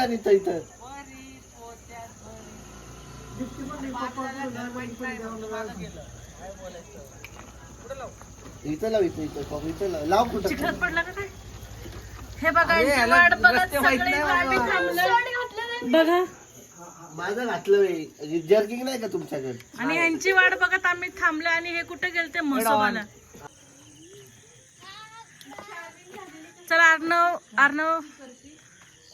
आणि इथं इथं. इथं लाव इथं इथं. पाहू, इथं लाव. लाव कुठं? चिखलात पडला का काय? हे बघा यांची वाट बघत सगळे गाडी थांबलं. बघा. माझं घातलं जर्किंग नाही का तुमच्याकडे? आणि यांची वाट बघत आम्ही थांबलो आणि हे कुठे गेलते? म्हसोबाला. चला Arnav Arnav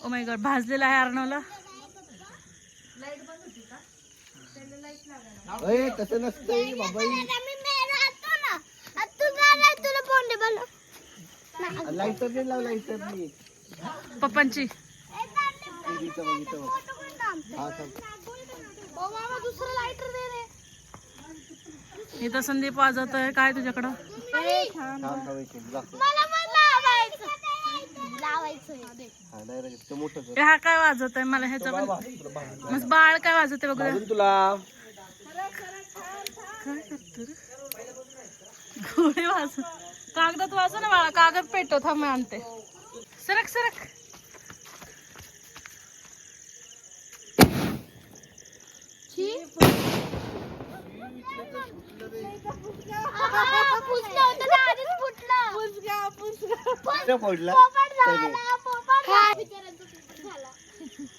oh my god भाजलेला आहे अर्णवला. अय तसं नसतंय बाबाई. लाईटर नाही लाव लाईटर नाही पप्पांची. इथं हा संदीप वाजवतोय. काय तुझ्याकडं? दाखव. हा, काय वाजवतोय? मला ह्याचा पण मग बाळ काय वाजवते बघ. अजून तुला. काय करतो घोडे वाजव कागदात वाजव ना बाळा कागद पेटव थांब मी आणते. सरक सरक.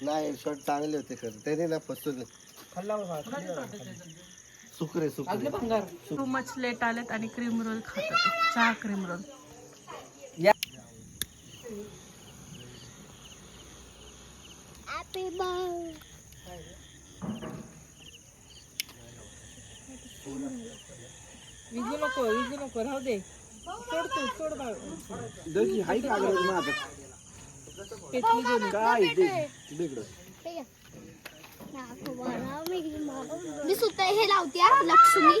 नाही शॉट चांगले होते खरं. त्याने ना फसवलं सुकरे सुकरे. टू मच लेट आलेत आणि क्रीम रोल खातात. चहा क्रीम रोल विजू नको विजू नको राहू दे. हाय का माझं? काय मी सुद्धा हे लावते लक्ष्मी.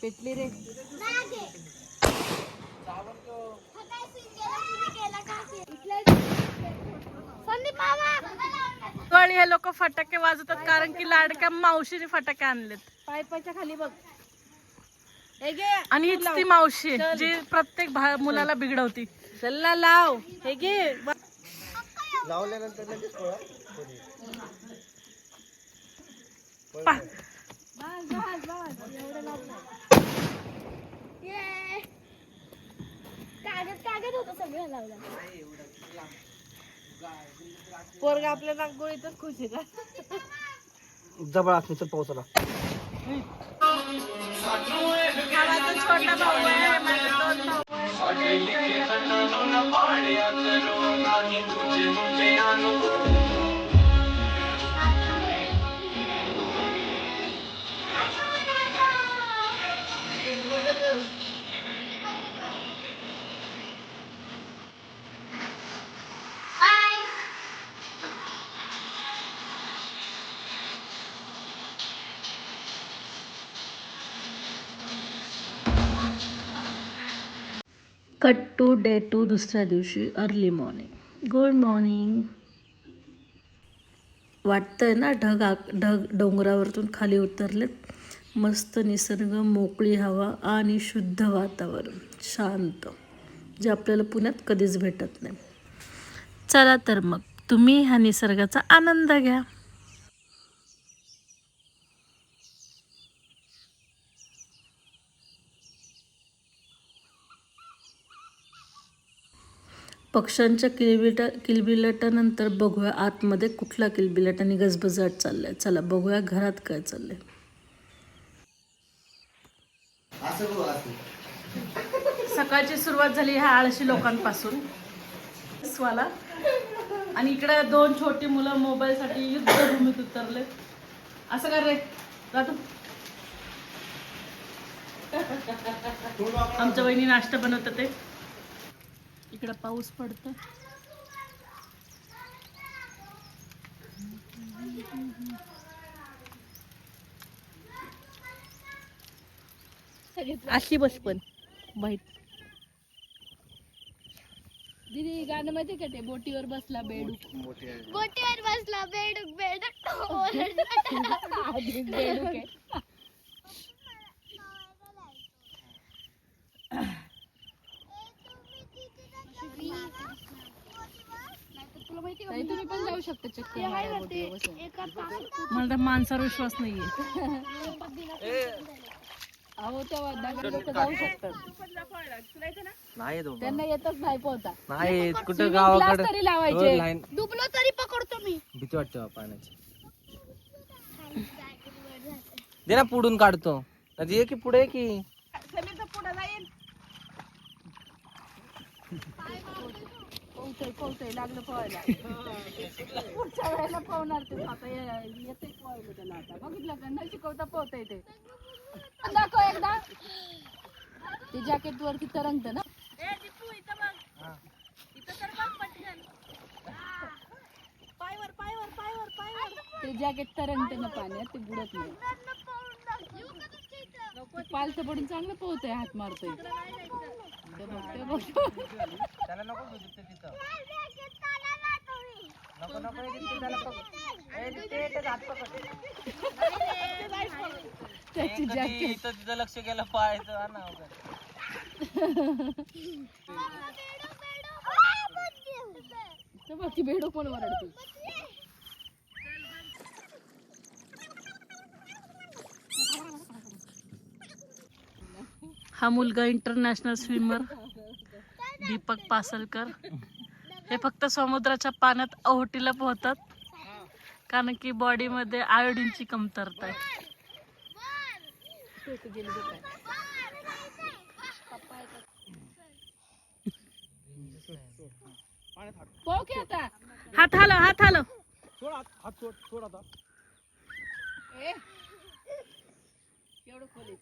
पेटली रे. हे लोक फटाके वाजवतात कारण की लाडक्या मावशीने फटाके आणलेत. पायपाच्या खाली बघ. आणि हीच ती मावशी जी प्रत्येक भा- मुलाला बिघडवती. चल ना लाव. हे घे. लावल्यानंतर लगेच पोळा. पा- ये. कागद कागद होतं सगळं लावलं. पोरगा आपल्या नागगोळीतच खुश आहे का? जबळ पावसाला हा माझा छोटा भाऊ आहे माझे दोन भाऊ आहेत. कट टू डे टू दुसऱ्या दिवशी अर्ली मॉर्निंग गुड मॉर्निंग वाटतंय ना ढग आक ढग डोंगरावरतून खाली उतरलेत. मस्त निसर्ग मोकळी हवा आणि शुद्ध वातावरण. शांत. जे आपल्याला पुण्यात कधीच भेटत नाही. चला तर मग तुम्ही ह्या निसर्गाचा आनंद घ्या. पक्ष्यांच्या किलबिटा किलबिलाटानंतर बघूया आतमध्ये कुठला किलबिलाट आणि गजबजाट चाललाय. चला बघूया घरात काय चाललंय. असं बघ असं. सकाळची सुरुवात झाली ह्या आळशी लोकांपासून. स्वाला आणि इकडे दोन छोटी मुलं मोबाईलसाठी युद्धभूमीत उतरले. असं कर रे. रातू आमच्या वहिनी नाश्ता बनवतात ते. इकडं पाऊस पडतो अशी बस पण. वाईट दीदी गाणं माहिती का ते? बोटीवर बसला बेडूक. बोटीवर बसला बेडूक बेडूक. बेडूक आहे. तुला माहिती ताई, तुम्ही पण जाऊ शकता चक्कर मारायला बोटीवर बसून. एका तासात मला तर माणसावर विश्वास नाहीये. अहो तेव्हा दगड लोक जाऊ शकतात. नाही तो त्यांना येतच नाही पोहता. नाही कुठं गावाकडे? तरी लावायचे. लाईन डुबलो तरी पकडतो मी भीती वाटते बा पाण्याची. दे ना पुढून काढतो. नाही ये की पुढे ये की पोहतोय पोहतोय लागलं पोहायला. पुढच्या वेळेला पोहणार ते. आता ये- येते पोहायला त्याला आता. बघितलं का? न शिकवता पोहता येते दाखव एकदा. ते जॅकेट वरती तरंगत ना. ते जॅकेट तरंगते ना पाण्यात ते बुडत नाही. पालथं पडून चांगलं पोहतोय हात मारतोय. ते ते. त्याला नको घेऊ तिथे तिथं नको नको हे त्याला पकड. ए, तिथे एकच हात पकड. त्याची कधी इथं तिथं लक्ष गेलं पाहायचं हा ना वगैरे. ते बघ ती बेडू पण ओरडते हा मुलगा इंटरनॅशनल स्विमर दीपक पासलकर. हे फक्त समुद्राच्या पाण्यात ओहोटीला पोहतात. कारण की बॉडीमध्ये आयोडीनची कमतरता आहे. हात हालो हात हालो एवढं खोल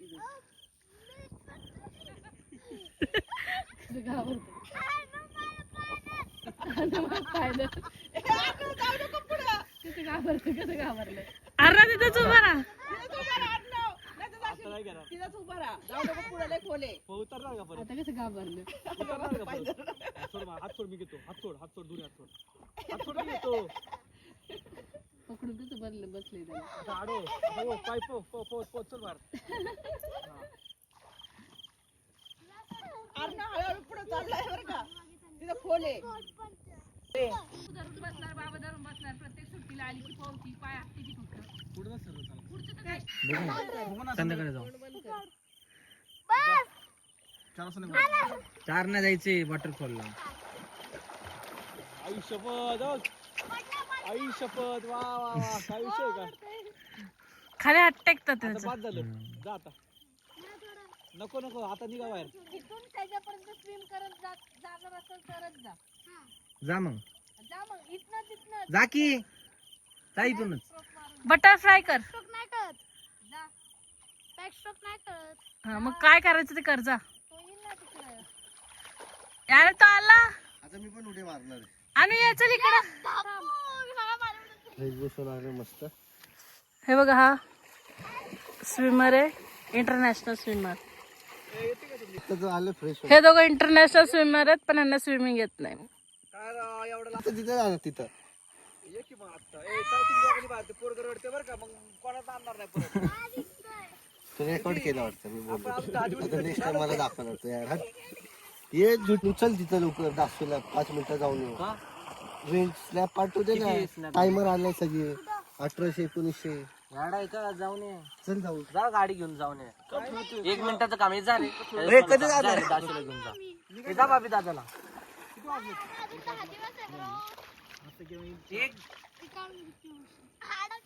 तिथे अरे खोल आहे आता कसं घाबरलं पकडून कसं भरलं बसले त्याला पुढे चाललाय बरं का. तिथं खोल आहे. धरून बसणार बाबा धरून बसणार प्रत्येक सुट्टीला आली की पोहती पाय असते की फक्त संध्याकाळी जाऊ चार नाही जायचे वॉटरफॉलला खाली हात टेकतात त्याचं नको नको आता निघा बाहेर. तिथून त्याच्यापर्यंत स्विम करत जा असेल तरच जा. जा मग. जा मग इथनं तिथनं. जा की. जा इथूनच. बटरफ्लाय कर. स्ट्रोक नाही करत. जा. बॅक स्ट्रोक नाही करत. हा मग काय करायचं ते कर जा. तो येईल ना तिकडे. यार तो आला. आता मी पण उडी मारणार आहे. आणि याचं इकडं. फ्रेश बसून आले मस्त. हे बघा हा. स्विमर आहे. इंटरनॅशनल स्विमर हे दोघं इंटरनॅशनल स्विमर आहेत पण यांना स्विमिंग येत नाही. तिथे तिथं. तो रेकॉर्ड केला वाटतं मी बोललो. आता नेक्स्ट टाइम मला दाखवणार तो यार. हट. ये उचल तिथं लवकर दाखवला पाच मिनिटं जाऊन येऊ. रेंज स्लॅब पाठवते ना. टायमर आलाय सगळे. अठराशे एकोणीसशे. गाडा आहे का? जाऊन ये. चल जाऊ. जा गाडी घेऊन जाऊन ये. एक मिनिटाचं काम आहे जा रे. रे, कधी जाणार? जा रे, दाशीला घेऊन जा. हे जा बाबी दादाला. एक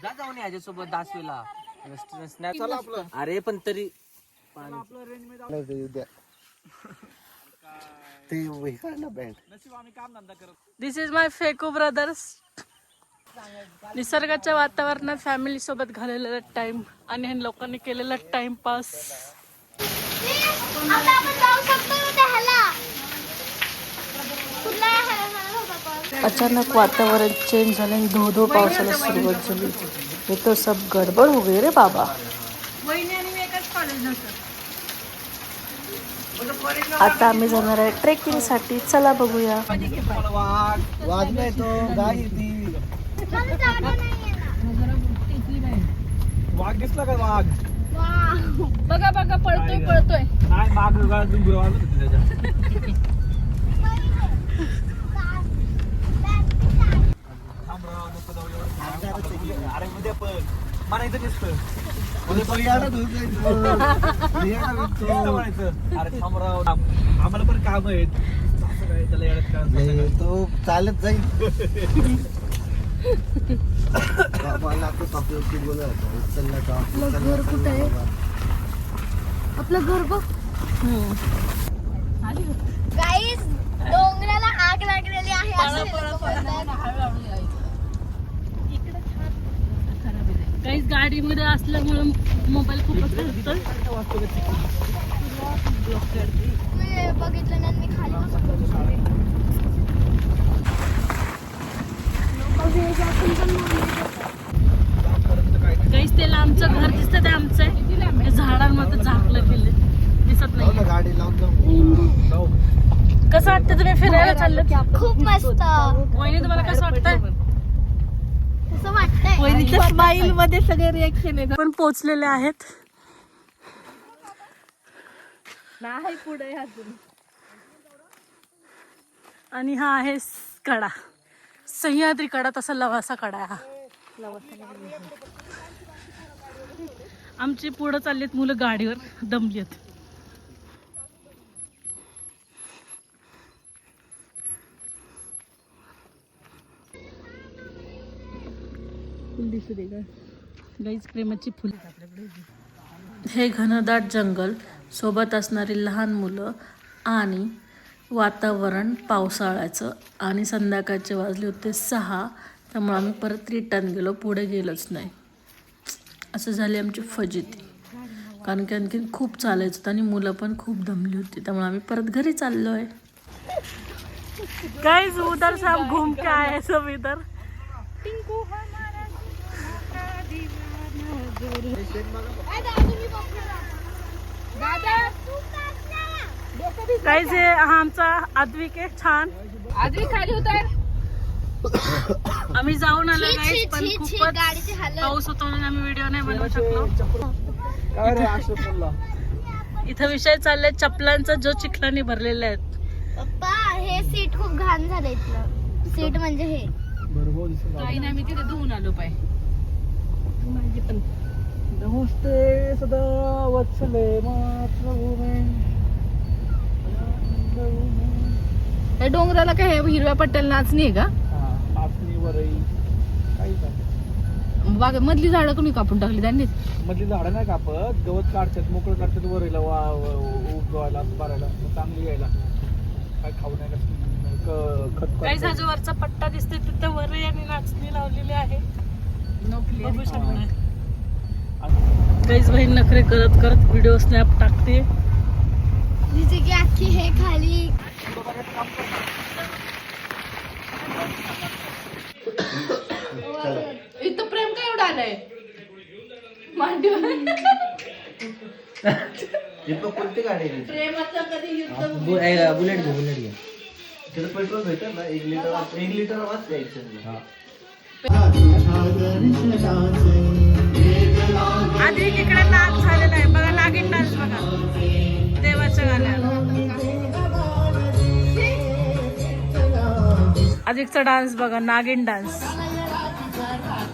जा जाऊन याच्या सोबत अरे पण तरी ते हे बँड दिस इज माय फेकू ब्रदर्स निसर्गाच्या वातावरणात फॅमिली सोबत घालवलेला टाइम आणि लोकांनी केलेला टाइमपास आपण? अचानक वातावरण चेंज झालं आणि धो धो पावसाला सुरुवात झाली. हे तो सब गडबड हो गई रे बाबा. आता आम्ही जाणार आहे ट्रेकिंगसाठी. चला बघूया. वाघ. वाघ दिसला का वाघ. बघा बघा पळतोय पळतोय गुरवाला होते त्याच्या. गा- बॅग- अरे उद्या पण मला इथं दिसतं रियाला धुवून जायचं. रियाला नुसतं विकतो. म्हणायचं अरे थांब राव आम- आम्हाला पण काम आहेत असं काय त्याला येड्यात का नाही, तो चालत जाईल आपलं घर कुठं आहे? आपलं घर बघ. गाईस डोंगराला आग लागलेली आहे. असं हे लोकं बोलतायत. काही गाडीमध्ये असल्यामुळे मोबाईल खूपच बघितलं नाही मी खाली बसून बघितलं. लोकं वेग असून पण मुली काहीच त्याला आमचं घर दिसतं ते आमचं. ते झाडांमध्ये झाकलं गेले दिसत नाही. गाडी लावून जाऊ जाऊ. कसं वाटतं तुम्ही फिरायला चाललं खूप मस्त. वहिनी तुम्हाला कसं वाटतंय? स्माईल मध्ये सगळे रिएक्शन आहेत पण पोचलेले आहेत. नाही पुढे अजून. आणि हा आहे कडा. सह्याद्री कडा तसा लवासा कडा हा. आमची पुढं चाललीत मुलं गाडीवर दमली आहेत. गाईच प्रेमाची फुले. हे घनदाट जंगल सोबत असणारी लहान मुलं आणि वातावरण पावसाळ्याचं आणि संध्याकाळचे वाजले होते सहा त्यामुळे आम्ही परत रिटर्न गेलो पुढे गेलोच नाही. असं झाली आमची फजिती. कारण की आणखीन खूप चालायचं होतं आणि मुलं पण खूप दमली होती त्यामुळे आम्ही परत घरी चाललो आहे काय उधर से हम घूम के आए सब इधर. काहीच हा आमचा आद्विक आहे छान. आधी खाली उतर. आम्ही जाऊन आलो छी, पण खूपच पाऊस होता म्हणून आम्ही व्हिडिओ नाही बनवू शकलो. इथं विषय चाललाय चपलांचा जो चिखलाने भरलेला आहेत. पप्पा हे सीट खूप घाण झालं इथलं. सीट म्हणजे हे. काही नाही मी तिथे धुवून आलो पाय. नमस्ते सदा वत्सले मातृभूमे. त्या डोंगराला काय हे हिरव्या पट्ट्याला नाचणी आहे का? हा नाचणी वरई काही बाग मधली झाडं कोणी कापून टाकली त्यांनी? मधली झाडं नाही कापत गवत काढतात मोकळं काढतात वरईला वा उगवायला भरायला मग चांगली यायला. काय खाऊ नाही कसं क- खत काही करतात. जो वरचा पट्टा दिसते तिथे वर आणि नाचणी लावलेली आहे. बघू शकता काहीच बहीण नखरे करत करत व्हिडिओ स्नॅप टाकते. जिथे की अख्खी हे खाली. इथं प्रेम काय एवढं आलंय? मांडीवर. इथं कोणती गाडी आहे? प्रेमाचं कधी युद्ध बुलेट घे बुलेट घे. तिथं पेट्रोल भेटेल ना? एक लिटर एक लिटर वाच द्यायचं आधी इकडे नाग झालेला आहे. बघा नागिन डान्स बघा. देवाच्या गाण्याला अधिकचा डान्स बघा नागिन डान्स.